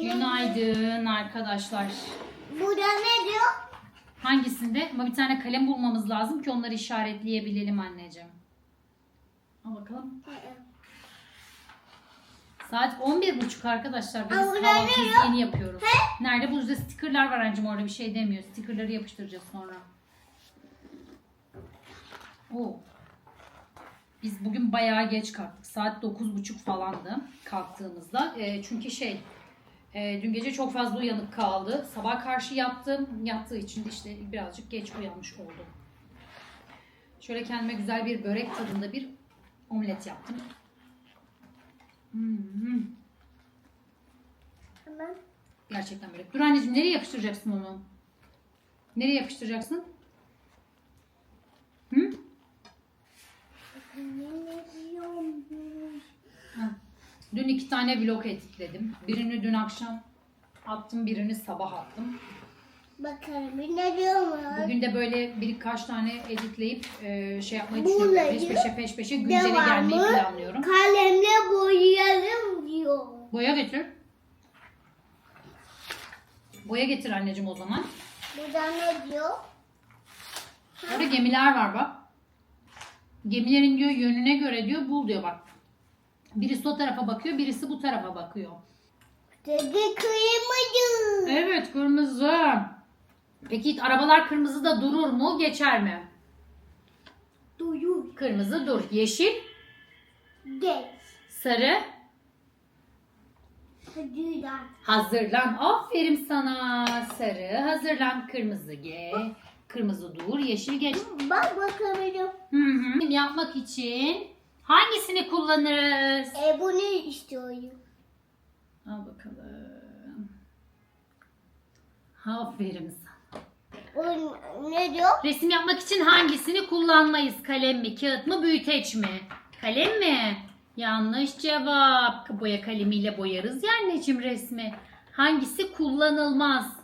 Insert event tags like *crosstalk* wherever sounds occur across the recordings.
Günaydın arkadaşlar. Burada ne diyor? Hangisinde? Ama bir tane kalem bulmamız lazım ki onları işaretleyebilelim anneciğim. Al bakalım. Saat 11.30 arkadaşlar. Biz burada kahvaltımızı ne yeni yapıyoruz. Nerede? Burada stickerlar var anneciğim orada bir şey demiyor. Stickerları yapıştıracağız sonra. Oo. Biz bugün bayağı geç kalktık. Saat 9.30 falandı kalktığımızda. E, çünkü şey e, dün gece çok fazla uyanık kaldı. Sabah karşı yattım. Yattığı için de işte birazcık geç uyanmış oldum. Şöyle kendime güzel bir börek tadında bir omlet yaptım. Hmm, Tamam. gerçekten böyle. Dur anneciğim nereye yapıştıracaksın onu? Nereye yapıştıracaksın? Hı? Ha. Dün iki tane vlog editledim. Birini dün akşam attım, birini sabah attım. Bakalım ne diyormuş? Bugün de böyle birkaç tane editleyip e, şey yapmayı Bunları düşünüyorum. Peş peşe peş peşe güncele gelmeyi planlıyorum. Kalemle boyayalım diyor. Boya getir. Boya getir anneciğim o zaman. Burada ne diyor? Orada gemiler var bak. Gemilerin diyor yönüne göre diyor bul diyor bak. Birisi o tarafa bakıyor, birisi bu tarafa bakıyor. Dedi kıyımacı. Evet kırmızı. Peki arabalar kırmızıda durur mu, geçer mi? Duyur. Kırmızı dur. Yeşil, Geç. sarı, Hadi lan. hazırlan. Aferin sana. Sarı, hazırlan. Kırmızı ge. Kırmızı dur, yeşil geç. Bak bakalım. Hı hı. Yapmak için hangisini kullanırız? E bu ne istiyorum? Al bakalım. Aferin sana. O ne diyor? Resim yapmak için hangisini kullanmayız? Kalem mi, kağıt mı, büyüteç mi? Kalem mi? Yanlış cevap. Boya kalemiyle boyarız ya anneciğim resmi. Hangisi kullanılmaz?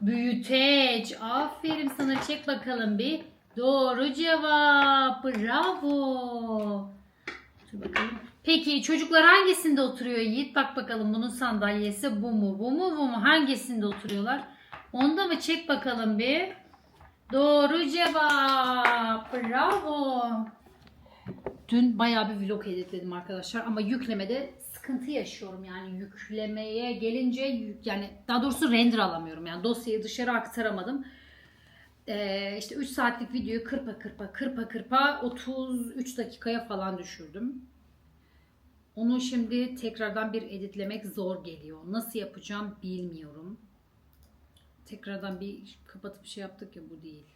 Büyüteç. Aferin sana çek bakalım bir. Doğru cevap. Bravo. Dur bakalım. Peki çocuklar hangisinde oturuyor Yiğit? Bak bakalım bunun sandalyesi bu mu? Bu mu? Bu mu? Hangisinde oturuyorlar? Onda mı? Çek bakalım bir. Doğru cevap. Bravo. Dün bayağı bir vlog editledim arkadaşlar ama yüklemede sıkıntı yaşıyorum yani yüklemeye gelince yük- yani daha doğrusu render alamıyorum yani dosyayı dışarı aktaramadım. Ee, işte 3 saatlik videoyu kırpa kırpa kırpa kırpa 33 dakikaya falan düşürdüm. Onu şimdi tekrardan bir editlemek zor geliyor. Nasıl yapacağım bilmiyorum. Tekrardan bir kapatıp şey yaptık ya bu değil.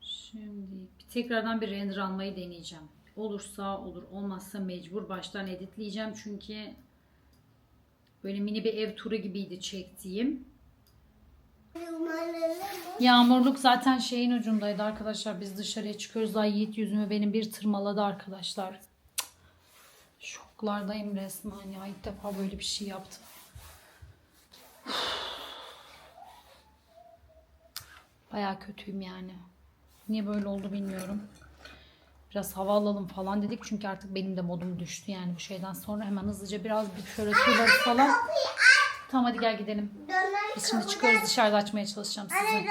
Şimdi bir tekrardan bir render almayı deneyeceğim. Olursa olur, olmazsa mecbur baştan editleyeceğim çünkü böyle mini bir ev turu gibiydi çektiğim. Yağmurluk zaten şeyin ucundaydı arkadaşlar. Biz dışarıya çıkıyoruz. Ay Yiğit yüzümü benim bir tırmaladı arkadaşlar. Şoklardayım resmen ya. İlk defa böyle bir şey yaptım. *sighs* Baya kötüyüm yani. Niye böyle oldu bilmiyorum. Biraz hava alalım falan dedik. Çünkü artık benim de modum düştü yani bu şeyden sonra. Hemen hızlıca biraz bir şöyle turlarız falan. Tamam hadi gel gidelim. Biz şimdi çıkıyoruz dışarıda açmaya çalışacağım size.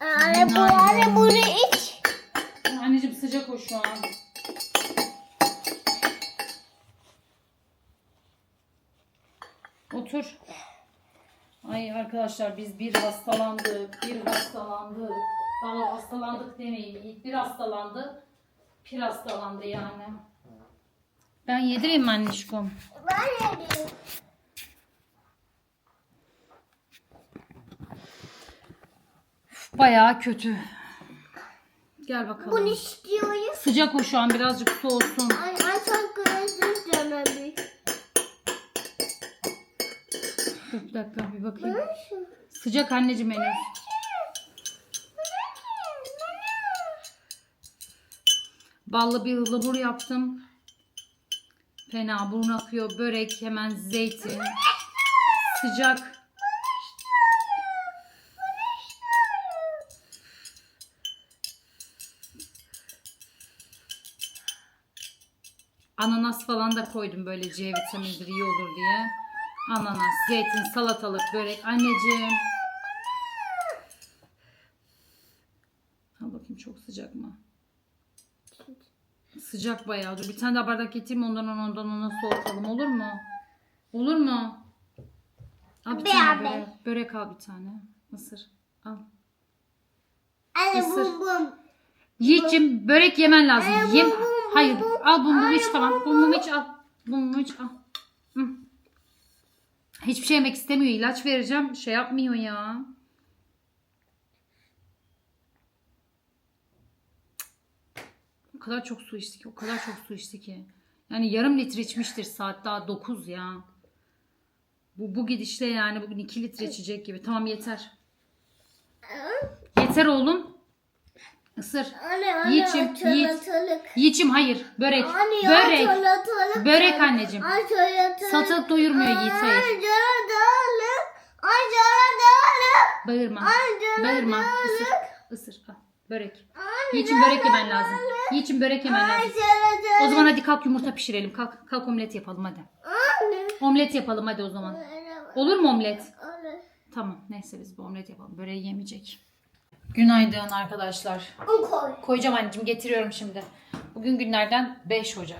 Anne bu anne bunu iç. Anneciğim sıcak o şu an. Otur. Ay arkadaşlar biz bir hastalandık, bir hastalandık. Daha hastalandık demeyin. Yiğit bir hastalandı, bir hastalandı yani. Ben yedireyim mi anneciğim? Ben yedim. Bayağı kötü. Gel bakalım. Bunu istiyorum. Sıcak o şu an birazcık soğusun. Ay, ay Dur bir dakika bir bakayım. Sıcak anneciğim henüz. Ballı bir ıhlamur yaptım. Fena burun akıyor. Börek hemen zeytin. Sıcak. Ananas falan da koydum böyle C vitaminidir iyi olur diye. Ananas, zeytin, salatalık, börek. Anneciğim. Al bakayım çok sıcak mı? Sıcak bayağı. Dur bir tane daha bardak getireyim ondan ona ondan ona soğutalım olur mu? Olur mu? Al bir tane Beraber. börek. Börek al bir tane. Mısır. Al. Anne Isır. bum bum. Yiğit'cim börek yemen lazım. Yem. Hayır. Al bum bum iç tamam. bum Bum bum bum. iç al. Bum bum iç al. Hiçbir şey yemek istemiyor. İlaç vereceğim. Şey yapmıyor ya. O kadar çok su içti ki. O kadar çok su içti ki. Yani yarım litre içmiştir saat daha 9 ya. Bu, bu gidişle yani bugün 2 litre içecek gibi. Tamam yeter. Yeter oğlum. Isır. Anne anne Yiğit'cim, Yiğit. salatalık. Yiğit'cim hayır. Börek. Anne ya Börek. salatalık. Börek anneciğim. Salatalık. Salatalık doyurmuyor Yiğit hayır. Ay salatalık. Ay salatalık. Bağırma. Ay Bağırma. Isır. Isır. Al. Börek. Anne Yiğit'cim börek yemen lazım. Yiğit'cim börek yemen lazım. O zaman hadi kalk yumurta pişirelim. Kalk, kalk omlet yapalım hadi. Anne. Omlet yapalım hadi o zaman. Olur mu omlet? Anne. Tamam. Neyse biz bir omlet yapalım. Böreği yemeyecek. Günaydın arkadaşlar. Un koy. Koyacağım anneciğim getiriyorum şimdi. Bugün günlerden 5 Ocak.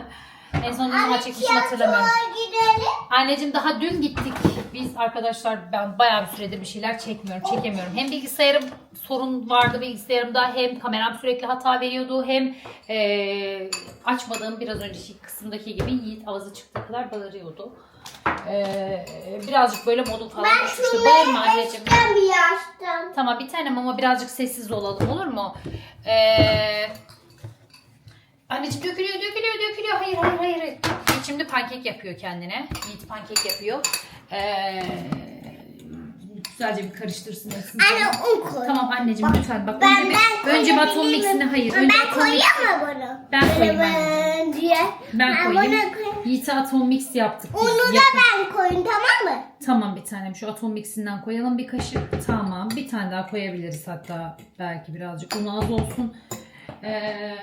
*laughs* en son ne zaman çekmişim hatırlamıyorum. Gidelim. Anneciğim daha dün gittik. Biz arkadaşlar ben bayağı bir süredir bir şeyler çekmiyorum, çekemiyorum. Hem bilgisayarım sorun vardı bilgisayarımda hem kameram sürekli hata veriyordu hem eee, açmadığım biraz önceki kısımdaki gibi Yiğit ağzı çıktığı kadar bağırıyordu. Eee, birazcık böyle modum falan Ben düşmüştü. Bağırma anneciğim. Ben bir yaştan. Tamam bir tanem ama birazcık sessiz olalım olur mu? Ee, anneciğim dökülüyor dökülüyor dökülüyor. Hayır hayır hayır. Şimdi pankek yapıyor kendine. Yiğit pankek yapıyor. Ee, güzelce bir karıştırsın hepsini. Anne un koy. Tamam anneciğim lütfen bak. Ben, önce, ben bir, önce bir koyabilir atom miyim? mixini hayır. Önce ben atom koyayım mı bunu? Ben koyayım Ben diye. Ben koyayım. buna koyayım. Yiğit'e atom mix yaptık. biz. Onu da Yakın- ben koyayım tamam mı? Tamam bir tanem şu atom mixinden koyalım bir kaşık. Tamam bir tane daha koyabiliriz hatta belki birazcık unu az olsun. Ee,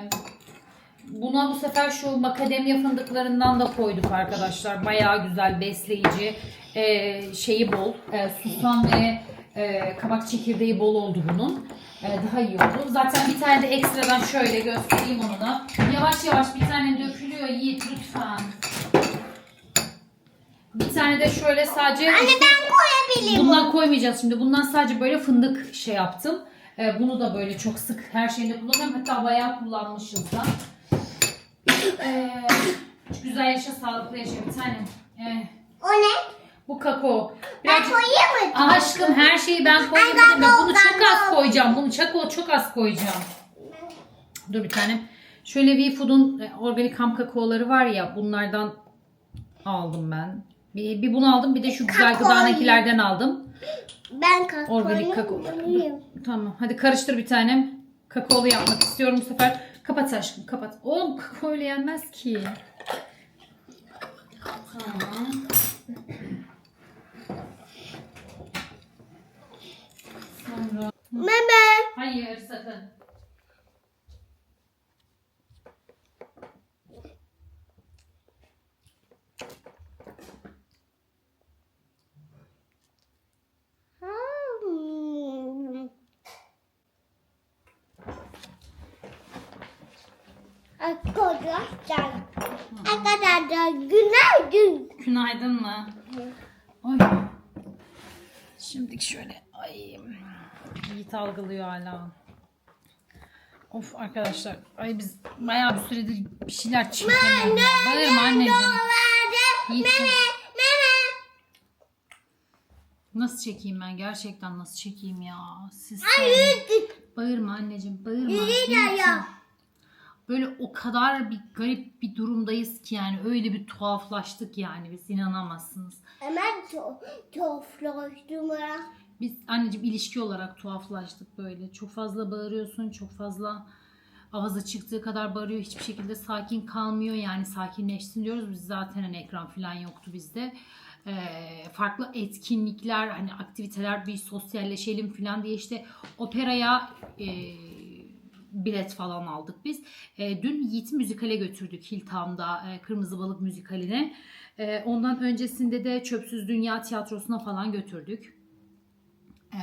buna bu sefer şu makademya fındıklarından da koyduk arkadaşlar. Bayağı güzel besleyici ee, şeyi bol. Ee, susam ve ee, kabak çekirdeği bol oldu bunun. Ee, daha iyi oldu. Zaten bir tane de ekstradan şöyle göstereyim onu da. Yavaş yavaş bir tane dökülüyor Yiğit lütfen. Bir tane de şöyle sadece Anne ben koyabilirim. Bundan koymayacağız şimdi. Bundan sadece böyle fındık şey yaptım. Ee, bunu da böyle çok sık her şeyinde kullanıyorum. Hatta bayağı kullanmışız da. Ee, güzel yaşa, sağlıklı yaşa bir tanem. Ee, O ne? bu kakao. Ben koyayım mı? Aa, aşkım her şeyi ben koyayım Ben. Bunu çok ben az koyacağım. Bunu çok, çok az koyacağım. Dur bir tanem. Şöyle VFood'un e, organik ham kakaoları var ya bunlardan aldım ben. Bir, bir bunu aldım bir de şu güzel Kakao gıdanakilerden aldım. Ben kakao. Organik kakao. Tamam. Hadi karıştır bir tanem. Kakaolu yapmak istiyorum bu sefer. Kapat aşkım kapat. Oğlum kakaoyla yenmez ki. Tamam. Sonra... Meme. Hayır sakın. Hmm. Arkadaşlar. Arkadaşlar günaydın. Günaydın mı? Ay. Şimdi şöyle. Ay. Yiğit algılıyor hala. Of arkadaşlar. Ay biz bayağı bir süredir bir şeyler ya. Bağırma anneciğim. Yiğit, Meme. Meme. Nasıl çekeyim ben? Gerçekten nasıl çekeyim ya? Siz Hayır. Bağırma anneciğim. Bağırma. Ya. Böyle o kadar bir garip bir durumdayız ki yani öyle bir tuhaflaştık yani biz inanamazsınız. Hemen tuhaflaştım ha. Biz anneciğim ilişki olarak tuhaflaştık böyle. Çok fazla bağırıyorsun, çok fazla avazı çıktığı kadar bağırıyor. Hiçbir şekilde sakin kalmıyor. Yani sakinleşsin diyoruz. Biz zaten hani ekran falan yoktu bizde. Ee, farklı etkinlikler, hani aktiviteler, bir sosyalleşelim falan diye işte operaya e, bilet falan aldık biz. E, dün Yiğit müzikale götürdük Hilltown'da e, Kırmızı Balık müzikaline. E, ondan öncesinde de Çöpsüz Dünya Tiyatrosu'na falan götürdük. E,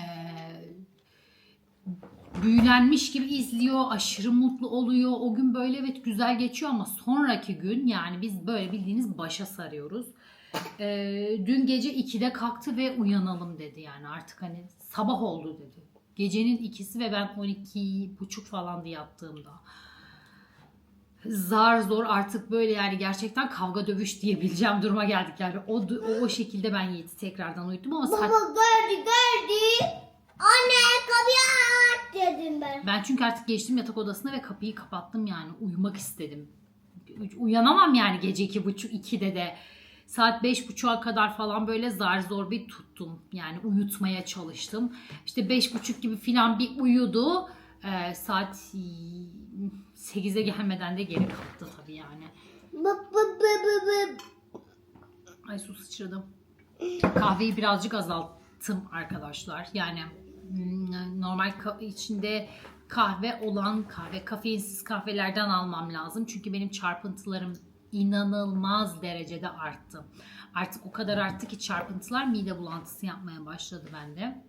büyülenmiş gibi izliyor, aşırı mutlu oluyor. O gün böyle evet güzel geçiyor ama sonraki gün yani biz böyle bildiğiniz başa sarıyoruz. Ee, dün gece 2'de kalktı ve uyanalım dedi yani artık hani sabah oldu dedi. Gecenin ikisi ve ben 12 buçuk falandı yattığımda. Zar zor artık böyle yani gerçekten kavga dövüş diyebileceğim duruma geldik yani o o, o şekilde ben Yiğit'i tekrardan uyuttum ama saat Baba gördü gördü. Anne kapıyı aç dedim ben. Ben çünkü artık geçtim yatak odasına ve kapıyı kapattım yani uyumak istedim. Uyanamam yani gece iki buçuk ikide de. Saat beş buçuğa kadar falan böyle zar zor bir tuttum. Yani uyutmaya çalıştım. İşte beş buçuk gibi falan bir uyudu. Ee, saat 8'e gelmeden de geri kalktı tabii yani. Ay su sıçradım. Kahveyi birazcık azalttım arkadaşlar. Yani mm, normal içinde kahve olan kahve, kafeinsiz kahvelerden almam lazım. Çünkü benim çarpıntılarım inanılmaz derecede arttı. Artık o kadar arttı ki çarpıntılar mide bulantısı yapmaya başladı bende.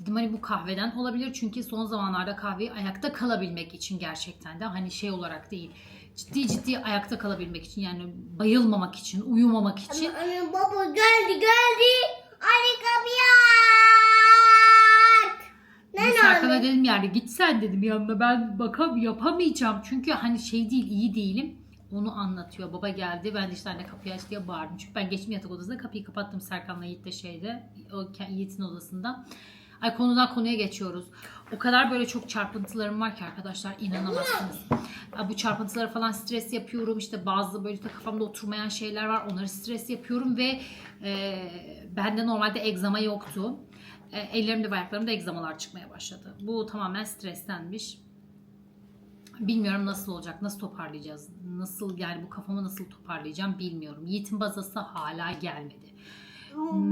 Dedim hani bu kahveden olabilir çünkü son zamanlarda kahveyi ayakta kalabilmek için gerçekten de hani şey olarak değil ciddi ciddi ayakta kalabilmek için yani bayılmamak için uyumamak için Anne, anne baba geldi geldi. Anne kapıyı Ne Serkan'a dedim yani git sen dedim yanına ben bakam yapamayacağım çünkü hani şey değil iyi değilim onu anlatıyor. Baba geldi ben de işte anne kapıyı aç diye bağırdım. Çünkü ben geçtim yatak odasında kapıyı kapattım Serkan'la Yiğit de şeyde o Yiğit'in odasında. Ay konudan konuya geçiyoruz. O kadar böyle çok çarpıntılarım var ki arkadaşlar inanamazsınız. Bu çarpıntıları falan stres yapıyorum. İşte bazı böyle de kafamda oturmayan şeyler var. Onları stres yapıyorum ve e, bende normalde egzama yoktu. E, ellerimde ve ayaklarımda egzamalar çıkmaya başladı. Bu tamamen strestenmiş. Bilmiyorum nasıl olacak, nasıl toparlayacağız, nasıl yani bu kafamı nasıl toparlayacağım bilmiyorum. Yiğit'in bazası hala gelmedi.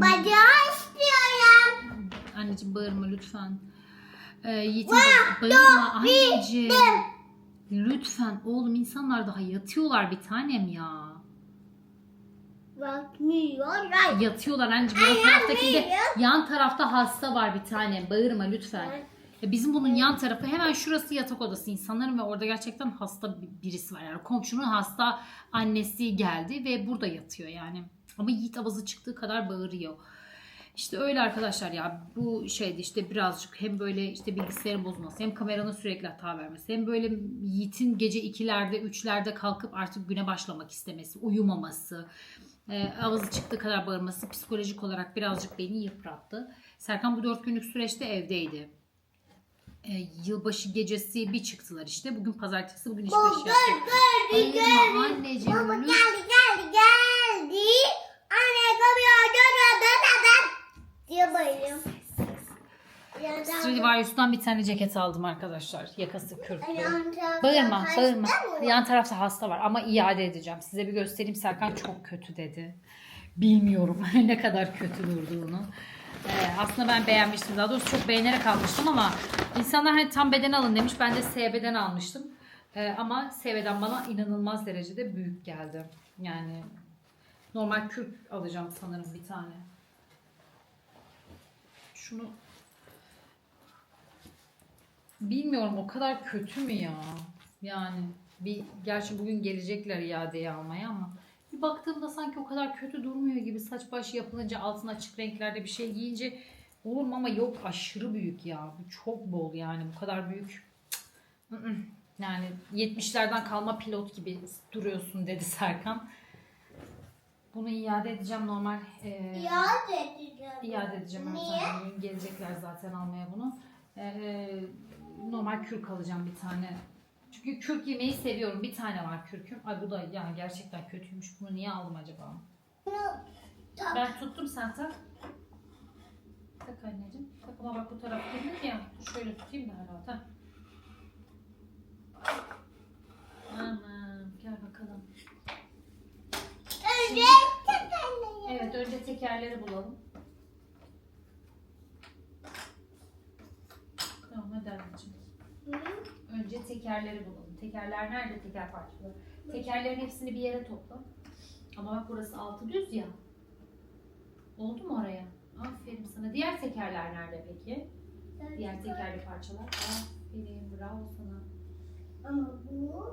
Bacağı istiyorum. Anneciğim bağırma lütfen. Ee, Yiğit'in bazası, bağırma anneciğim. Lütfen oğlum insanlar daha yatıyorlar bir tanem ya. Bakmıyorlar. Yatıyorlar anneciğim yan taraftaki de yan tarafta hasta var bir tanem bağırma lütfen. Bizim bunun yan tarafı hemen şurası yatak odası insanların ve orada gerçekten hasta bir- birisi var. Yani komşunun hasta annesi geldi ve burada yatıyor yani. Ama Yiğit avazı çıktığı kadar bağırıyor. İşte öyle arkadaşlar ya bu şeydi işte birazcık hem böyle işte bilgisayarın bozulması hem kameranın sürekli hata vermesi hem böyle Yiğit'in gece ikilerde üçlerde kalkıp artık güne başlamak istemesi uyumaması e, avazı çıktığı kadar bağırması psikolojik olarak birazcık beni yıprattı. Serkan bu dört günlük süreçte evdeydi. E, yılbaşı gecesi bir çıktılar işte. Bugün pazartesi bugün iş başı yaptık. Gördü Ayırma anneciğim. Baba geldi geldi geldi. Anne aç aç aç. Diye bayılıyorum. Stradivarius'tan bir tane ceket aldım arkadaşlar. Yakası kürklü. Bağırma, bağırma. Yan tarafta hasta var ama iade edeceğim. Size bir göstereyim. Serkan çok kötü dedi. Bilmiyorum *laughs* ne kadar kötü durduğunu. Ee, aslında ben beğenmiştim. Daha doğrusu çok beğenerek almıştım ama insanlar hani tam beden alın demiş. Ben de S beden almıştım. Ee, ama S beden bana inanılmaz derecede büyük geldi. Yani normal kürk alacağım sanırım bir tane. Şunu Bilmiyorum o kadar kötü mü ya? Yani bir gerçi bugün gelecekler iadeyi almaya ama bir baktığımda sanki o kadar kötü durmuyor gibi saç baş yapılınca altına açık renklerde bir şey giyince olur mu ama yok aşırı büyük ya. Bu çok bol yani bu kadar büyük. Yani 70'lerden kalma pilot gibi duruyorsun dedi Serkan. Bunu iade edeceğim normal. eee, Ya edeceğim. İade edeceğim. Niye? Gelecekler zaten almaya bunu. Ee, normal kürk alacağım bir tane. Çünkü kürk yemeyi seviyorum. Bir tane var kürküm. Ay bu da yani gerçekten kötüymüş. Bunu niye aldım acaba? Ben tuttum sen tak. Tak anneciğim. Tak ama bak bu taraf kırık ya. Şöyle tutayım daha rahat. Ha. Aman gel bakalım. Önce Evet önce tekerleri bulalım. Tamam hadi anneciğim. Hı? Tekerleri bulalım. Tekerler nerede teker parçaları? Tekerlerin hepsini bir yere topla. Ama bak burası altı düz ya. Oldu mu oraya? Aferin sana. Diğer tekerler nerede peki? Diğer tekerli parçalar. Aferin bravo sana. Ama bu